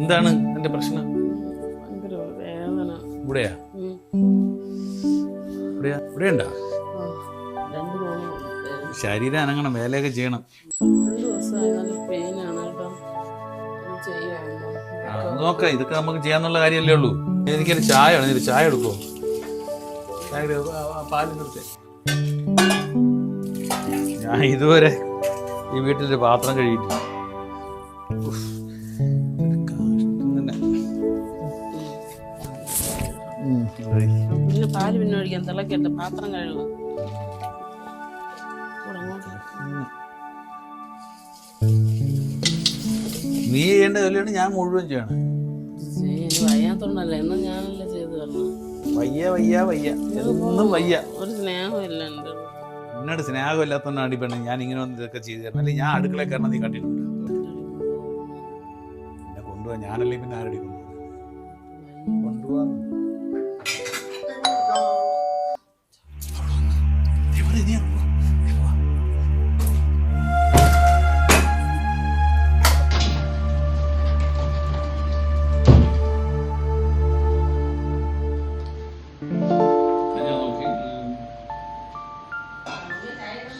എന്താണ് എന്റെ പ്രശ്നം? ഇവിടെയാ. ഇവിടെയാ? മൂന്ന് വേദന. ശരീരം അനങ്ങണം വേലയൊക്കെ ചെയ്യണം. നോക്കാം ഇതൊക്കെ നമുക്ക് ചെയ്യാന്നുള്ള കാര്യമല്ലേ ഉള്ളൂ. എനിക്കൊരു ചായ വേണം ഒരു ചായ എടുക്കോ പാൽ നിർത്തേ. ഞാൻ ഇതുവരെ ഈ വീട്ടിലൊരു പാത്രം കഴുകിയിട്ടില്ല. പാൽ പിന്നെ ഒഴിക്കാൻ തിളക്കട്ടെ പാത്രം കഴുകുക നീ ചെയ്യേണ്ട ജോലിയാണ് ഞാൻ മുഴുവൻ ചെയ്യണം. വയ്യാത്തോണ്ടല്ല എന്നും ഞാനല്ലേ ചെയ്തു തരണം? വയ്യ വയ്യ വയ്യ. എന്നും വയ്യ. ഒരു സ്നേഹമില്ല എന്റെ എന്നോട് സ്നേഹമില്ലാത്തതുകൊണ്ടാണ് ഈ പെണ്ണ് ഞാൻ ഇങ്ങനെ വന്ന് ഇതൊക്കെ ചെയ്തു തരണം. അല്ലെങ്കിൽ ഞാൻ അടുക്കള കാരണം നീ കണ്ടിട്ടുണ്ട്? എന്നെ കൊണ്ടുപോവാ ഞാനല്ലേ പിന്നെ ആരടി കൊണ്ടുപോവാ കൊണ്ടുപോവാ